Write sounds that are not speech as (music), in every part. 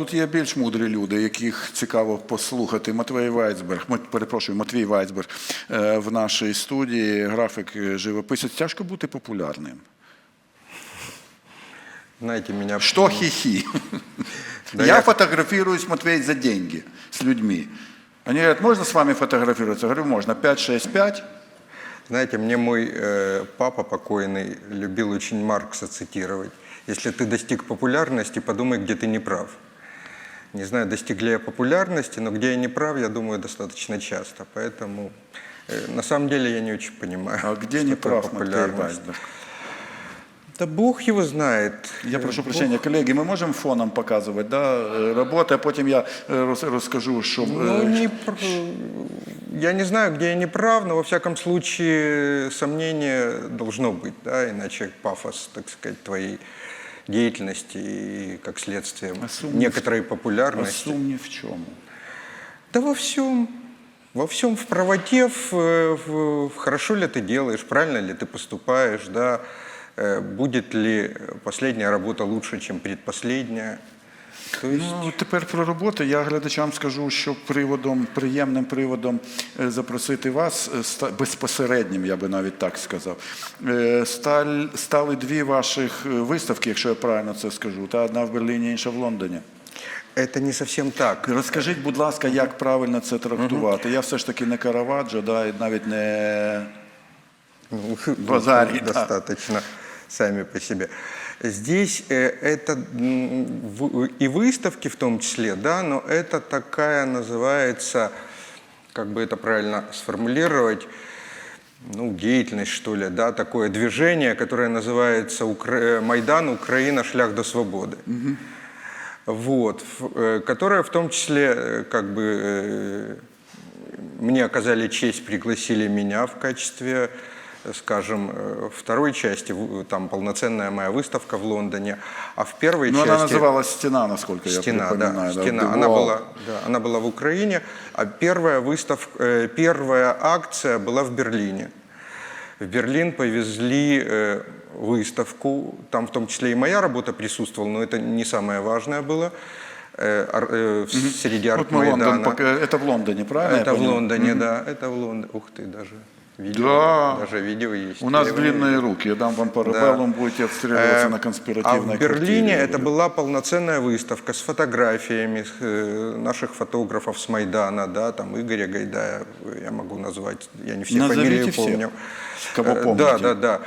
тут є більш мудрі люди, яких цікаво послухати. Матвей Вайцберг, Мат- перепрошую, Матвій Вайцберг е, в нашій студії, графік е, живописець. Тяжко бути популярним. Знаете, меня... Что хихи? (laughs) Да я, я- фотографируюсь, Матвей, за деньги с людьми. Они говорят, можно с вами фотографироваться? Я говорю, можно. 5, 6, 5. Знаете, мне мой э, папа покойный любил очень Маркса цитировать. Если ты достиг популярности, подумай, где ты не прав. Не знаю, достиг ли я популярности, но где я не прав, я думаю, достаточно часто. Поэтому э, на самом деле я не очень понимаю. А где не прав популярность. Да Бог его знает. Я Э, прошу Бог- прощения, колеги, ми можемо фоном показувати да, е, роботи, а потім я роз- розкажу, що... Ну, не я не знаю, где я не прав, но во всяком случае сомнение должно быть, да, иначе пафос, так сказать, твоей деятельности и как следствие А сумнів- некоторой а популярности. сумнів в чому? Да во всем. Во всем в правоте, в, в- в хорошо ли ты делаешь, правильно ли ты поступаешь, да, э, будет ли последняя работа лучше, чем предпоследняя. Ну, тепер про роботу. Я глядачам скажу, що приводом, приємним приводом е, запросити вас, е, безпосереднім, я би навіть так сказав, е, стали дві ваших виставки, якщо я правильно це скажу. Та одна в Берліні, інша в Лондоні. это не совсем так. Розкажіть, будь ласка, як правильно це трактувати? Я все ж таки не Караваджо, да, і навіть не Ну, Базарий, (laughs) да. достаточно сами по себе. Здесь э, это и выставки в том числе, да, но это такая называется, как бы это правильно сформулировать, ну, деятельность, что ли, да, такое движение, которое называется Укра- Майдан Украина, шлях до свободы. Вот, в- э, которое в том числе, э, как бы, мне оказали честь, пригласили меня в качестве, скажем, э, второй части, в- там полноценная моя выставка в Лондоне, а в первой Ну, части... вона називалась «Стіна», наскільки я Стена, припоминаю. да, стена. The Она Wall. была, да, она была в Украине, а первая выставка, э, первая акция была в Берлине. В Берлин повезли э, выставку, там в том числе и моя работа присутствовала, но это не самое важное было э, ар- э, в- среди От ми Лондон, арт-майдана. поки- це в Лондоні, правильно? я Это в понял? Лондоне, да, это в Лондоне. Ух ты, даже видео, Да. даже видео есть. У нас Я его не длинные руки. Я дам вам парабеллум, будете отстреливаться Э, на А конспиративной в Берлине квартире. это была полноценная выставка с фотографиями э, наших фотографов с Майдана, да, там Игоря Гайдая, я могу назвать, я не все Назовите фамилии помню. кого Э, помните. Да, да, да.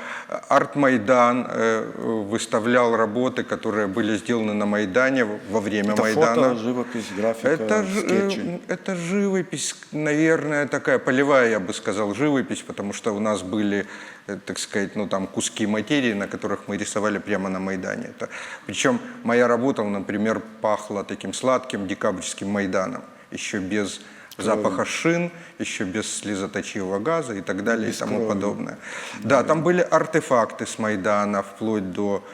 Арт-Майдан э, выставлял работы, которые были сделаны на Майдане во время Это Майдана. фото, живопись, графика, Это, скетчи. это живопись, наверное, такая полевая, я бы сказал, живопись, потому что у нас были, э, так сказать, ну там куски материи, на которых мы рисовали прямо на Майдане. Это, причем моя работа, например, пахла таким сладким декабрьским Майданом, еще без запаха шин, еще без слезоточивого газа и так далее и тому крови. подобное. Да, там были артефакты с Майдана, вплоть до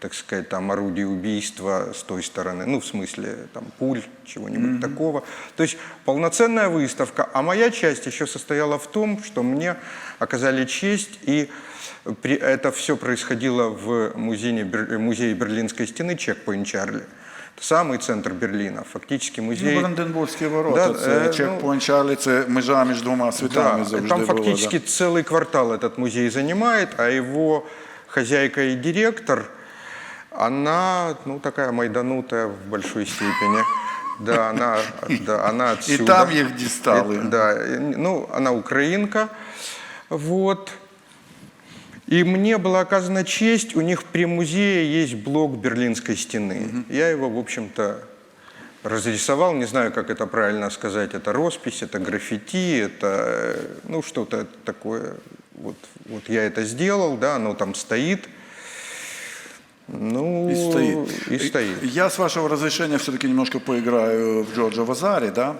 так сказать, там орудий убийства с той стороны, ну, в смысле, там, пуль, чего-нибудь такого. То есть полноценная выставка. А моя часть еще состояла в том, что мне оказали честь, и при, это все происходило в музее, Бер- музее Берлинской стены Чекпоинт Чарли. Это самый центр Берлина, фактически музей. Ну, Бранденбурзькі ворота, Да, це е, чекпоінт Чарлі, це межа між двома світами Да, завжди там була. фактически целый квартал этот музей занимает, а его хозяйка и директор, она, ну, такая майданутая в большой степени. Да, она, да, она І отсюда. там їх дістали. И- да, и, ну, она украинка, вот. И мне была оказана честь, у них при музее есть блок Берлинской стены. Я его, в общем-то, разрисовал, не знаю, как это правильно сказать, это роспись, это граффити, это, э, ну, что-то такое. Вот, вот я это сделал, да, оно там стоит. ну, И стоит. И стоит. Я, с вашего разрешения, все-таки немножко поиграю в Джорджа Вазари, да,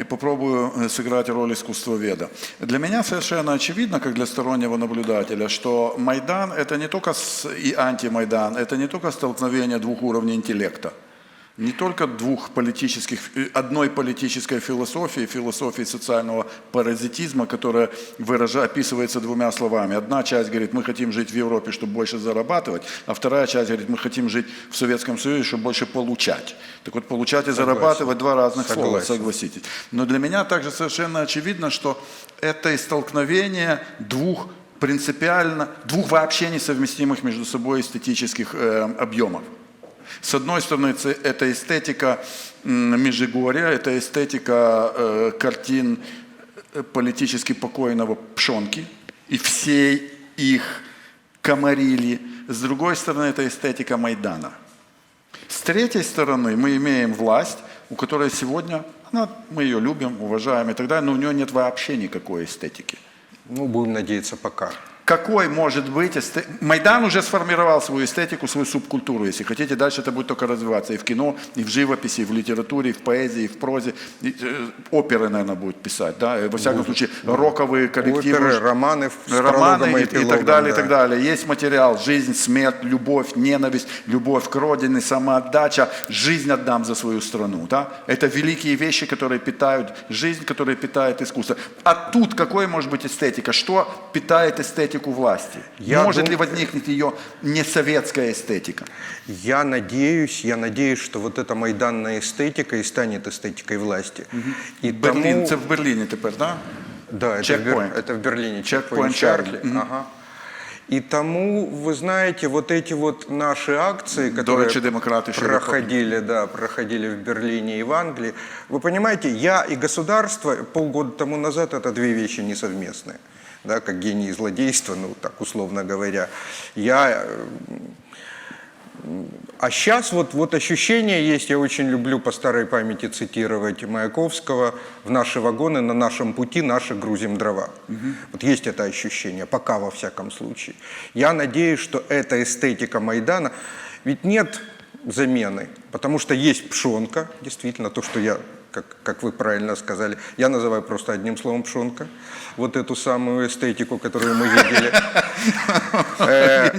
и попробую э, сыграть роль искусствоведа. Для меня совершенно очевидно, как для стороннего наблюдателя, что Майдан – это не только с- и антимайдан, это не только столкновение двух уровней интеллекта. Не только двух политических, э, одной политической философии, философии социального паразитизма, которая выража, описывается двумя словами. Одна часть говорит, мы хотим жить в Европе, чтобы больше зарабатывать, а вторая часть говорит, мы хотим жить в Советском Союзе, чтобы больше получать. Так вот, получать и зарабатывать два разных слова, Согласен. согласитесь. Но для меня также совершенно очевидно, что это и столкновение двух принципиально, двух вообще несовместимых между собой эстетических э, объемов. С одной стороны, это эстетика Межигорья, это эстетика э, картин э, политически покойного Пшонки и всей их комарили. С другой стороны, это эстетика Майдана. С третьей стороны, мы имеем власть, у которой сегодня, она, мы ее любим, уважаем и так далее, но у нее нет вообще никакой эстетики. Ну, будем надеяться, пока. Какой может быть эсте- Майдан уже сформировал свою эстетику, свою субкультуру, если хотите. Дальше это будет только развиваться и в кино, и в живописи, и в литературе, и в поэзии, и в прозе. И, э, оперы, наверное, будет писать, да? И, Во всяком случае, роковые коллективы. Оперы, романы Романы и, и и так далее, и да. так далее. Есть материал, жизнь, смерть, любовь, ненависть, любовь к родине, самоотдача, жизнь отдам за свою страну. Да? Это великие вещи, которые питают жизнь, которые питают искусство. А тут какой может быть эстетика? Что питает эстетику власти? Я может дум- ли возникнуть ее несоветская эстетика? Я надеюсь, я надеюсь, что вот эта майданная эстетика и станет эстетикой власти. И Берлін, тому- це в Берліні тепер, так? Да, это, в, Бер- Checkpoint. это в Берлине. Checkpoint Checkpoint Charlie. Charlie. Ага. И тому, вы знаете, вот эти вот наши акции, которые речи, демократы широко. проходили, да, проходили в Берлине и в Англии, вы понимаете, я и государство полгода тому назад это две вещи несовместные, да, как гений и злодейство, ну так условно говоря. Я э, а сейчас вот, вот ощущение есть, я очень люблю по старой памяти цитировать Маяковского, в наши вагоны на нашем пути наши грузим дрова. Вот есть это ощущение, пока во всяком случае. Я надеюсь, что эта эстетика Майдана, ведь нет замены, потому что есть пшонка, действительно, то, что я, как, как вы правильно сказали, я называю просто одним словом пшонка, вот эту самую эстетику, которую мы видели. (laughs) Э,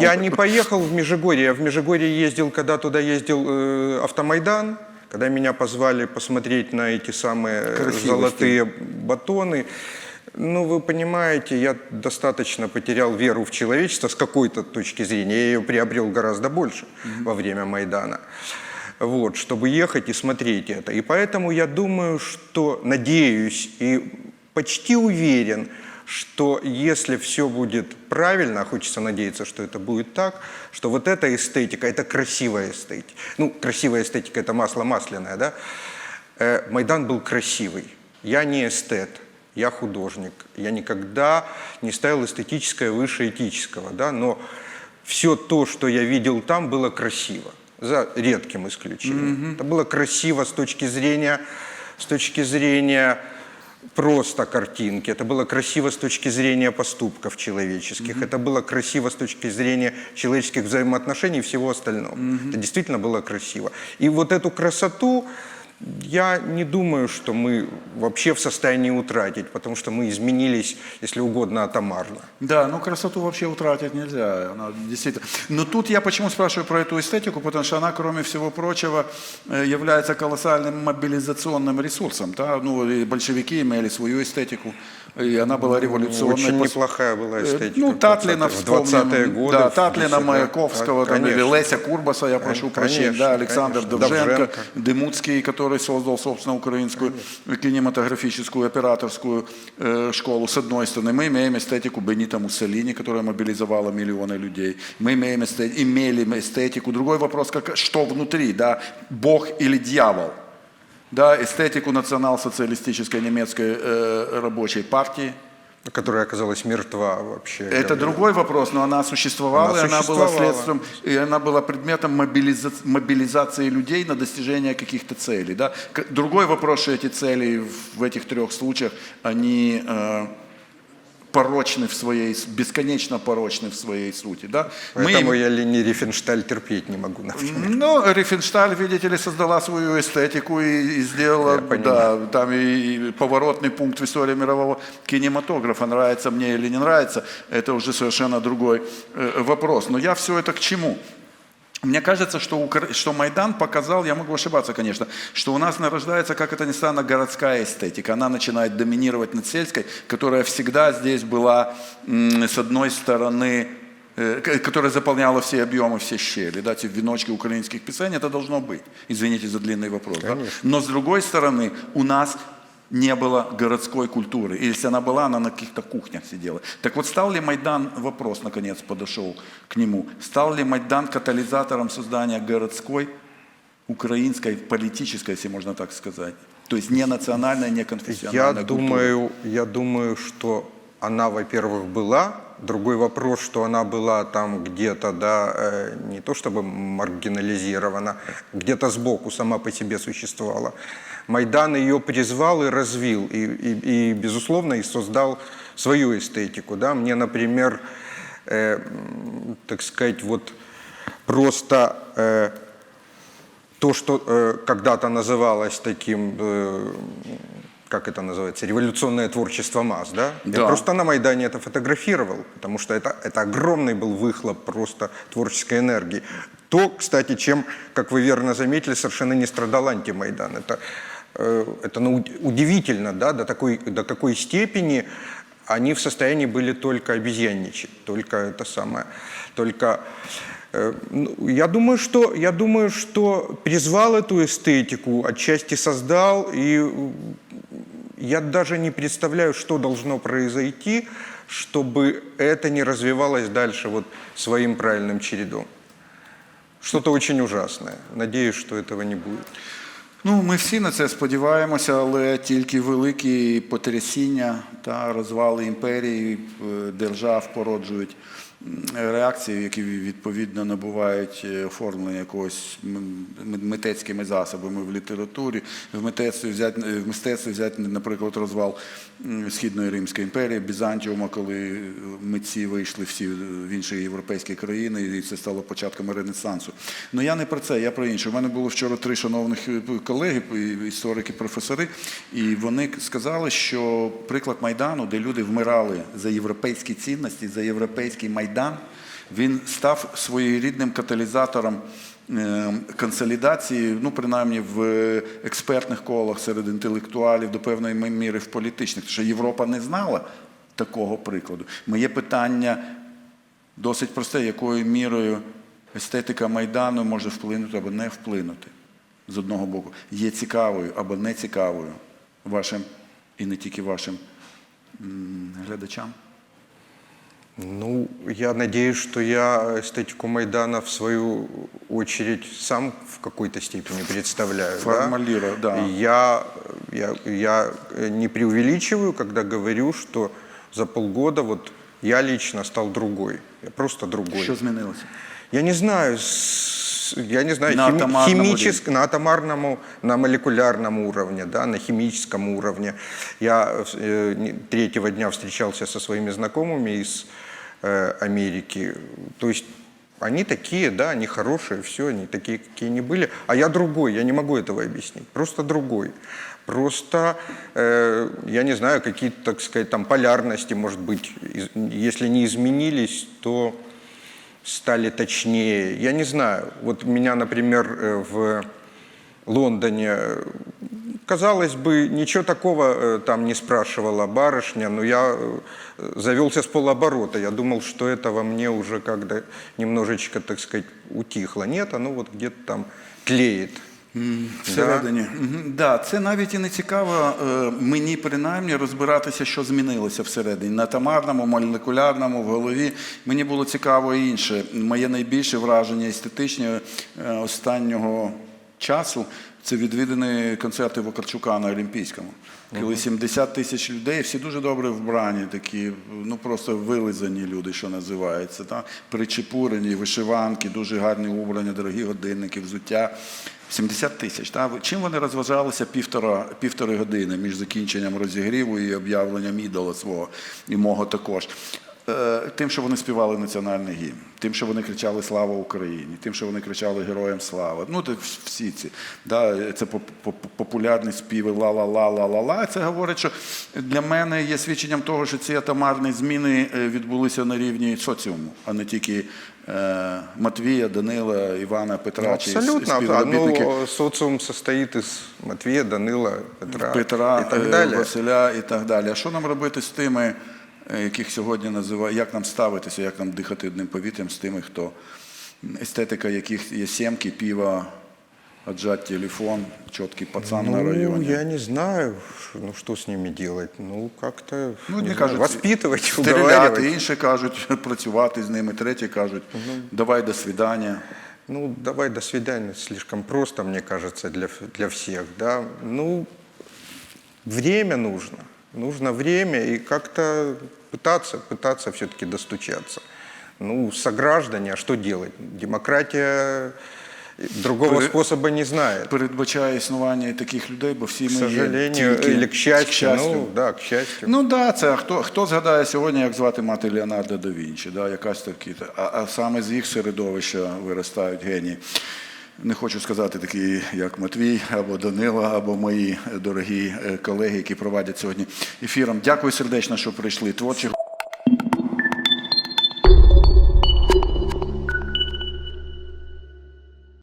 Я не поехал в Межигорье. Я в Межигорье ездил, когда туда ездил э, Автомайдан, когда меня позвали посмотреть на эти самые э, золотые батоны. Ну, вы понимаете, я достаточно потерял веру в человечество с какой-то точки зрения. Я ее приобрел гораздо больше во время Майдана. Вот, чтобы ехать и смотреть это. И поэтому я думаю, что, надеюсь и почти уверен, что если все будет правильно, а хочется надеяться, что это будет так, что вот эта эстетика, это красивая эстетика. Ну, красивая эстетика – это масло масляное, да? Э, Майдан был красивый. Я не эстет, я художник. Я никогда не ставил эстетическое выше этического, да? но все то, что я видел там, было красиво, за редким исключением. Это было красиво с точки зрения, с точки зрения просто картинки, это было красиво с точки зрения поступков человеческих, это было красиво с точки зрения человеческих взаимоотношений и всего остального. Это действительно было красиво. И вот эту красоту я не думаю, что мы вообще в состоянии утратить, потому что мы изменились, если угодно, атомарно. Да, ну красоту вообще утратить нельзя, она действительно. Но тут я почему спрашиваю про эту эстетику, потому что она, кроме всего прочего, э, является колоссальным мобилизационным ресурсом. Да? Ну, и большевики имели свою эстетику, и она была революционной. Очень Пос- неплохая была Э, эстетика. Ну, Татлина 20-е в вспомним. 20-е годы. Да, Татлина, 10-е. Маяковского, там, или. Леся Курбаса, я прошу Конечно, прощения, да, Александр конечно. Довженко, Довженко. Дымуцкий, который создал, собственно, украинскую кинематографическую операторскую э, школу, с одной стороны. Мы имеем эстетику Бенита Муссолини, которая мобилизовала миллионы людей. Мы имеем эстетику, имели эстетику. Другой вопрос, как, что внутри, да, Бог или дьявол. Да, эстетику национал-социалистической немецкой э, рабочей партии – Которая оказалась мертва вообще. это говоря. другой вопрос, но она существовала, Она и она была следствием, и она была предметом мобилиза- мобилизации людей на достижение каких-то целей. Да? Другой вопрос, что эти цели в этих трех случаях, они э, порочны в своей, бесконечно порочны в своей сути. Да? Мы Поэтому им- я Лени Рифеншталь терпеть не могу, например. ну, Рифеншталь, видите ли, создала свою эстетику и, и сделала, да, там и, и поворотный пункт в истории мирового кинематографа, нравится мне или не нравится, это уже совершенно другой э, вопрос. Но я все это к чему? Мне кажется, что, Укра- что Майдан показал, я могу ошибаться, конечно, что у нас нарождается, как это ни странно, городская эстетика. Она начинает доминировать над сельской, которая всегда здесь была, с одной стороны, э, которая заполняла все объемы, все щели. Да, эти веночки украинских писаний, это должно быть. Извините за длинный вопрос. да. Но с другой стороны, у нас не было городской культуры. И если она была, она на каких-то кухнях сидела. Так вот, стал ли Майдан, вопрос наконец подошел к нему, стал ли Майдан катализатором создания городской, украинской, политической, если можно так сказать? То есть не национальной, не Я конфессиональной культуры? думаю, я думаю, что она, во-первых, была. Другой вопрос, что она была там где-то, да, э, не то чтобы маргинализирована, где-то сбоку сама по себе существовала. Майдан ее призвал и развил, и, и- и, безусловно, и создал свою эстетику. Да. Мне, например, э, так сказать, вот просто э, то, что э, когда-то называлось таким, э, как это называется, революционное творчество масс, да? Я Да. просто на Майдане это фотографировал, потому что это, это огромный был выхлоп просто творческой энергии. То, кстати, чем, как вы верно заметили, совершенно не страдал антимайдан. Это, э, это ну, уд- удивительно, да, до, такой, до какой степени они в состоянии были только обезьянничать, только это самое, только Я думаю, что, я думаю, что призвал эту эстетику, отчасти создал, и э, я даже не представляю, что должно произойти, чтобы это не развивалось дальше вот своим правильным чередом. Что-то очень ужасное. Надеюсь, что этого не будет. Ну, ми всі на це сподіваємося, але тільки великі потрясіння та розвали імперії, е, держав породжують м, реакції, які відповідно набувають е, оформлення якогось митецькими засобами в літературі, в мистецтві взяти, в мистецтві взяти, наприклад, розвал Східної Римської імперії, Бізантіума, коли митці вийшли всі в інші європейські країни, і це стало початками Ренесансу. Ну я не про це, я про інше. У мене було вчора три шановних е, колеги, історики, професори, і вони сказали, що приклад Майдану, де люди вмирали за європейські цінності, за європейський майдан, він став своєрідним каталізатором е, консолідації, ну принаймні в експертних колах серед інтелектуалів до певної міри в політичних, тому що Європа не знала такого прикладу. Моє питання досить просте, якою мірою естетика Майдану може вплинути або не вплинути з одного боку. Є цікавою або не цікавою вашим і не тільки вашим глядачам. Ну, я надеюсь, что я эстетику Майдана в свою очередь сам в какой-то степени представляю. да? Формулирую, да. И Я, я, я не преувеличиваю, когда говорю, что за полгода вот я лично стал другой. Я просто другой. Що змінилося? Я не знаю, я не знаю, На хими- атомарном химичес- на атомарном, на молекулярном уровне, да, на химическом уровне. Я э, третьего дня встречался со своими знакомыми из э, Америки. То есть они такие, да, они хорошие, все, они такие, какие они были. А я другой, я не могу этого объяснить. Просто другой. Просто, э, я не знаю, какие-то, так сказать, там полярности, может быть, из- если не изменились, то стали точнее. Я не знаю. Вот меня, например, э, в Лондоне, э, казалось бы, ничего такого э, там не спрашивала барышня, но я завелся с полоборота. Я думал, что это во мне уже как-то немножечко, так сказать, утихло. Нет, оно вот где-то там тлеет. Всередині. Мгм. Да, це навіть і не цікаво е, мені принаймні розбиратися, що змінилося всередині. На тамарному, молекулярному, в голові. Мені було цікаво і інше. Моє найбільше враження естетичне е, останнього часу це відвідані концерти Вакарчука на Олімпійському. Коли 70 тисяч людей, всі дуже добре вбрані, такі, ну просто вилизані люди, що називається. Та? Причепурені, вишиванки, дуже гарні убрання, дорогі годинники, взуття. 70 тисяч. Та? Чим вони розважалися півтора, півтори години між закінченням розігріву і об'явленням ідола свого і мого також. Е, Тим, що вони співали національний гімн, тим, що вони кричали Слава Україні, тим, що вони кричали Героям слава. Ну, то всі ці. Да, це поп- поп- популярні співи ла-ла-ла-ла-ла-ла. Це говорить, що для мене є свідченням того, що ці атомарні зміни е, відбулися на рівні соціуму, а не тільки е, Матвія, Данила, Івана, Петра чи Абсолютно. співробітників. Ну, социум состоит из Матвея, Данила, Петра, Петра, и так далее. Василя і так далі. А що нам робити з тими, яких сьогодні називають, як нам ставитися, як нам дихати одним повітрям з тими, хто естетика яких є сімки, піва, отжать телефон, чіткий пацан на Ну, я не знаю, ну что с ними делать. Ну, как-то Ну, не кажуть, воспитывать, (laughs) стріляти, інші кажуть (laughs) працювати з ними, треті кажуть, давай до свидання. Ну, давай до свидания, слишком просто, мне кажется, для, для всех, да. Ну, время нужно, нужно время и как-то пытаться, пытаться все-таки достучаться. Ну, сограждане, а что делать? Демократия другого Пере- способа не знает. Передбачає існування і таких людей, бо всі К ми є сожалению, тільки или к счастью, ну, да, к счастью. Ну да, це а хто, хто згадає сьогодні, як звати мати Леонардо да Вінчі, да, якась такі, а, а саме з їх середовища виростають генії. Не хочу сказати такі, як Матвій або Данила, або мої дорогі е, колеги, які провадять сьогодні ефіром. Дякую сердечно, що прийшли. Творчих